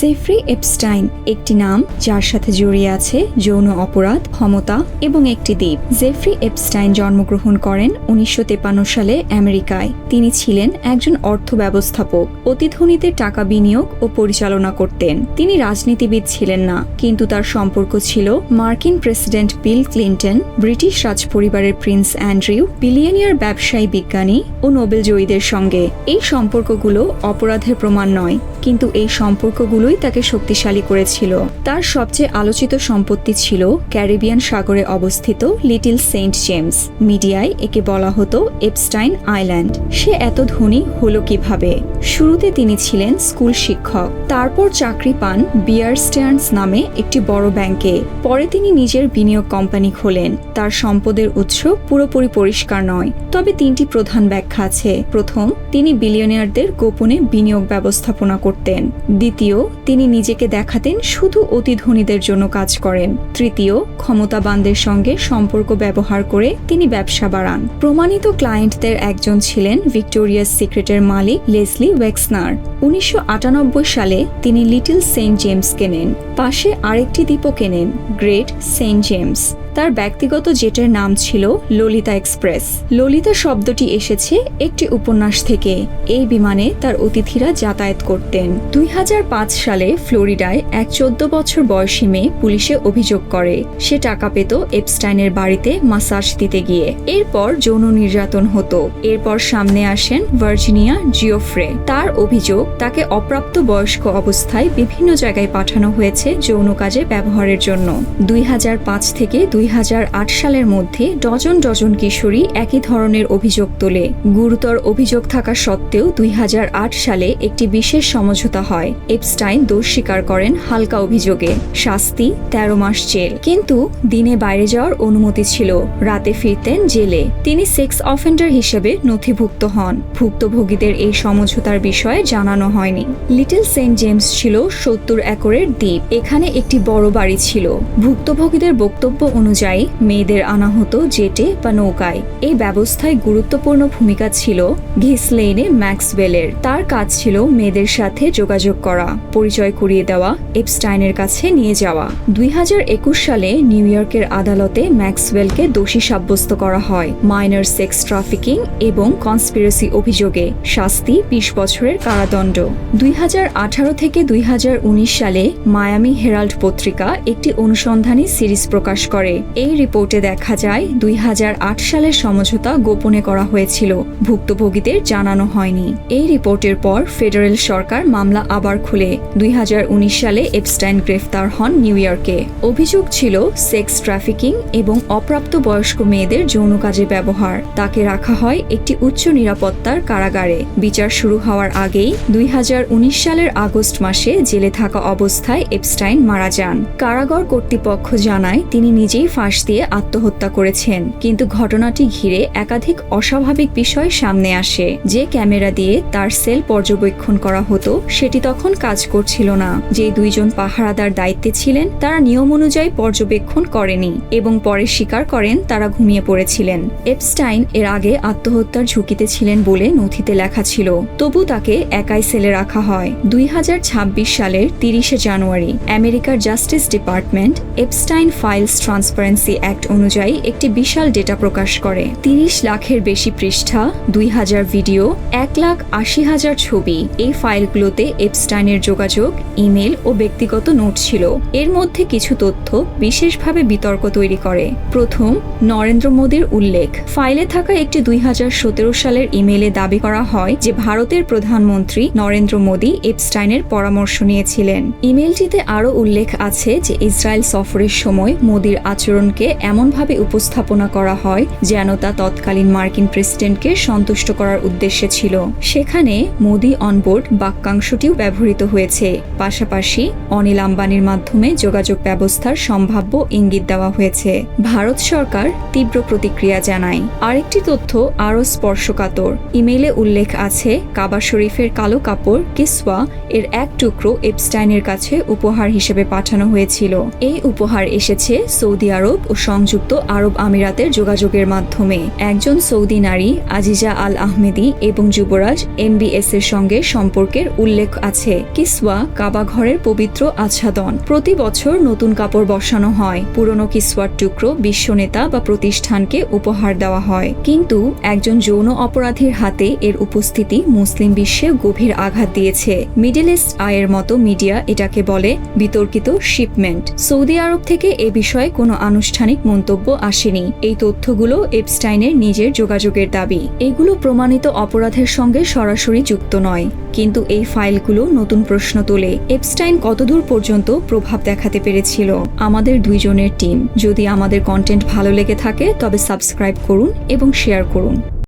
সেফ্রি Epstein, একটি নাম যার সাথে জড়িয়ে আছে যৌন অপরাধ, ক্ষমতা এবং একটি দ্বীপ। জেফ্রি এপস্টাইন জন্মগ্রহণ করেন উনিশশো সালে আমেরিকায়। তিনি ছিলেন একজন অর্থ ব্যবস্থাপক অতি ধনীদের টাকা বিনিয়োগ ও পরিচালনা করতেন। তিনি রাজনীতিবিদ ছিলেন না, কিন্তু তার সম্পর্ক ছিল মার্কিন প্রেসিডেন্ট বিল ক্লিন্টন, ব্রিটিশ রাজপরিবারের প্রিন্স অ্যান্ড্রিউ, বিলিয়নিয়ার ব্যবসায়ী বিজ্ঞানী ও নোবেল জয়ীদের সঙ্গে। এই সম্পর্কগুলো অপরাধের প্রমাণ নয়, কিন্তু এই সম্পর্কগুলোই তাকে শক্তিশালী করেছিল। তার সবচেয়ে আলোচিত সম্পত্তি ছিল ক্যারিবিয়ান সাগরে অবস্থিত লিটিল সেন্ট জেমস, মিডিয়ায় একে বলা হতো এপস্টাইন আইল্যান্ড। সে এত ধনী হলো কীভাবে? শুরুতে তিনি ছিলেন স্কুল শিক্ষক। তারপর চাকরি পান বিয়ার স্ট্যান্ডস নামে একটি বড় ব্যাংকে। পরে তিনি নিজের বিনিয়োগ কোম্পানি খোলেন। তার সম্পদের উৎস পুরোপুরি পরিষ্কার নয়। তবে তিনটি প্রধান ব্যাখ্যা আছে। প্রথম, তিনি বিলিয়নিয়ারদের গোপনে বিনিয়োগ ব্যবস্থাপনা করতেন। দ্বিতীয় তিনি নিজেকে দেখাতেন শুধু অতি ধনীদের জন্য কাজ করেন। তৃতীয়, ক্ষমতাবানদের সঙ্গে সম্পর্ক ব্যবহার করে তিনি ব্যবসা বাড়ান। প্রমাণিত ক্লায়েন্টদের একজন ছিলেন ভিক্টোরিয়াস সিক্রেটের মালিক লেসলি ওয়েক্সনার। উনিশশো আটানব্বই সালে তিনি লিটল সেন্ট জেমস কেনেন পাশে আরেকটি দ্বীপও কেনেন গ্রেট সেন্ট জেমস। তার ব্যক্তিগত জেটের নাম ছিল ললিতা এক্সপ্রেস। ললিতা শব্দটি এসেছে একটি উপন্যাস থেকে। এই বিমানে তার অতিথিরা যাতায়াত করতেন। দুই সালে ফ্লোরিডায় এক চোদ্দ বছর বয়সী মেয়ে পুলিশে অভিযোগ করে। সে টাকা পেত এপস্টাইনের বাড়িতে মাসাজ দিতে গিয়ে। এরপর যৌন নির্যাতন হতো। এরপর সামনে আসেন ভার্জিনিয়া জিওফ্রে। তার অভিযোগ, তাকে অপ্রাপ্ত বয়স্ক অবস্থায় বিভিন্ন জায়গায় পাঠানো হয়েছে যৌন কাজে ব্যবহারের জন্য। দুই হাজার পাঁচ থেকে দুই সালের মধ্যে ডজন ডজন কিশোরী একই ধরনের অভিযোগ তোলে। গুরুতর অভিযোগ থাকা সত্ত্বেও দুই হাজার আট সালে একটি বিশেষ সমঝোতা হয়। এপস্টাইন দোষ স্বীকার করেন হালকা অভিযোগে। শাস্তি তেরো মাস জেল। কিন্তু দিনে বাইরে যাওয়ার অনুমতি ছিল। রাতে ফিরতেন জেলে। তিনি সেক্স অফেন্ডার হিসেবে নথিভুক্ত হন। ভুক্তভোগীদের এই সমঝোতার বিষয়ে জানানো হয়নি। লিটল সেন্ট জেমস ছিল সত্তর একরের দ্বীপ। এখানে একটি বড় বাড়ি ছিল। ভুক্তভোগীদের বক্তব্য অনুযায়ী মেয়েদের আনা হতো জেটে বা নৌকায়। এই ব্যবস্থায় গুরুত্বপূর্ণ ভূমিকা ছিল ঘিসলেইনে ম্যাক্সওয়েলের। তার কাজ ছিল মেয়েদের সাথে যোগাযোগ করা, পরিচয় করিয়ে দেওয়া, এপস্টাইনের কাছে নিয়ে যাওয়া। দুই হাজার একুশ সালে নিউ ইয়র্কের আদালতে ম্যাক্সওয়েলকে দোষী সাব্যস্ত করা হয়। মাইনর সেক্স ট্রাফিকিং এবং কনস্পিরেসি অভিযোগে শাস্তি বিশ বছরের কারাদণ্ড। দুই হাজার আঠারো থেকে দুই হাজার উনিশ সালে মায়ামি হেরাল্ড পত্রিকা একটি অনুসন্ধানী সিরিজ প্রকাশ করে। এই রিপোর্টে দেখা যায় দুই হাজার আট সালের সমঝোতা গোপনে করা হয়েছিল। ভুক্তভোগীদের জানানো হয়নি। এই রিপোর্টের পর ফেডারেল সরকার মামলা আবার খুলে। দুই হাজার উনিশ সালে এপস্টাইন গ্রেফতার হন নিউ ইয়র্কে। অভিযোগ ছিল সেক্স ট্রাফিকিং এবং অপ্রাপ্ত বয়স্ক মেয়েদের যৌন কাজে ব্যবহার। তাকে রাখা হয় একটি উচ্চ নিরাপত্তার কারাগারে। বিচার শুরু হওয়ার আগেই দুই হাজার উনিশ সালের আগস্ট মাসে জেলে থাকা অবস্থায় এপস্টাইন মারা যান। কারাগার কর্তৃপক্ষ জানায় তিনি নিজেই ফাঁস দিয়ে আত্মহত্যা করেছেন। কিন্তু ঘটনাটি ঘিরে একাধিক অস্বাভাবিক বিষয় সামনে আসে। যে ক্যামেরা দিয়ে তার সেল পর্যবেক্ষণ করা হতো, সেটি তখন কাজ করছিল না। যে দুইজন পাহারাদার দায়িত্বে ছিলেন, তারা নিয়ম অনুযায়ী পর্যবেক্ষণ করেনি এবং পরে স্বীকার করেন তারা ঘুমিয়ে পড়েছিলেন। এপস্টাইন এর আগে আত্মহত্যার ঝুঁকিতে ছিলেন বলে নথিতে লেখা ছিল। তবু তাকে একাই সেলে রাখা হয়। দুই হাজার ছাব্বিশ সালের তিরিশে জানুয়ারি, আমেরিকার Justice Department Epstein Files Transparency Act অনুযায়ী একটি বিশাল ডেটা প্রকাশ করে। তিরিশ লাখের বেশি পৃষ্ঠা, দুই হাজার ভিডিও, এক লাখ আশি হাজার ছবি। এই ফাইলগুলোতে এপস্টাইনের যোগাযোগ, ইমেল ও ব্যক্তিগত নোট ছিল। এর মধ্যে কিছু তথ্য বিশেষভাবে বিতর্ক তৈরি করে। প্রথম, নরেন্দ্র মোদীর উল্লেখ। ফাইলে থাকা একটি দুই হাজার সতেরো সালের ইমেলে দাবি করা হয় যে ভারতের প্রধানমন্ত্রী নরেন্দ্র মোদী এপস্টাইনের পরামর্শ নিয়েছিলেন। ইমেলটিতে আরও উল্লেখ আছে যে ইসরায়েল সফরের সময় মোদীর আচরণকে এমনভাবে উপস্থাপনা করা হয় যেন তা তৎকালীন মার্কিন প্রেসিডেন্টকে সন্তুষ্ট করার উদ্দেশ্যে ছিল। সেখানে মোদি অনবোর্ড বাক্যাংশটিও ব্যবহৃত হয়েছে। পাশাপাশি অনিল আম্বানির মাধ্যমে যোগাযোগ ব্যবস্থার সম্ভাব্য ইঙ্গিত দেওয়া হয়েছে। ভারত সরকার তীব্র প্রতিক্রিয়া জানায়। আরেকটি তথ্য আরও স্পর্শকাতর। ইমেইলে উল্লেখ আছে, কাবা শরীফের কালো কাপড়, কিসওয়া, এর এক টুকরো এপস্টাইনের কাছে উপহার হিসেবে পাঠানো হয়েছিল। এই উপহার এসেছে সৌদি আরব ও সংযুক্ত আরব আমিরাতের যোগাযোগের মাধ্যমে একজন সৌদি নারী আজিজা আল আহমেদি এবং যুবরাজ এমবিএস এর সঙ্গে সম্পর্কের উল্লেখ আছে। কিসওয়া কাবা ঘরের পবিত্র আচ্ছাদন। প্রতি বছর নতুন কাপড় বসানো হয়। পুরনো কিসওয়ার টুকরো বিশ্ব নেতা বা প্রতিষ্ঠানকে উপহার দেওয়া হয়। কিন্তু একজন যৌন অপরাধীর হাতে এর উপস্থিতি মুসলিম বিশ্বে গভীর আঘাত দিয়েছে। মিডল ইস্ট আয়ের মতো মিডিয়া এটাকে বলে বিতর্কিত শিপমেন্ট। সৌদি আরব থেকে এ বিষয়ে কোনো আনুষ্ঠানিক মন্তব্য আসেনি। এই তথ্যগুলো এপস্টাইনের নিজের যোগাযোগের দাবি। এগুলো প্রমাণিত অপরাধের সঙ্গে সরাসরি যুক্ত নয়। কিন্তু এই ফাইলগুলো নতুন প্রশ্ন তোলে। এপস্টাইন কতদূর পর্যন্ত প্রভাব দেখাতে পেরেছিল? আমাদের দুইজনের টিম। যদি আমাদের কন্টেন্ট ভালো লেগে থাকে, তবে সাবস্ক্রাইব করুন এবং শেয়ার করুন।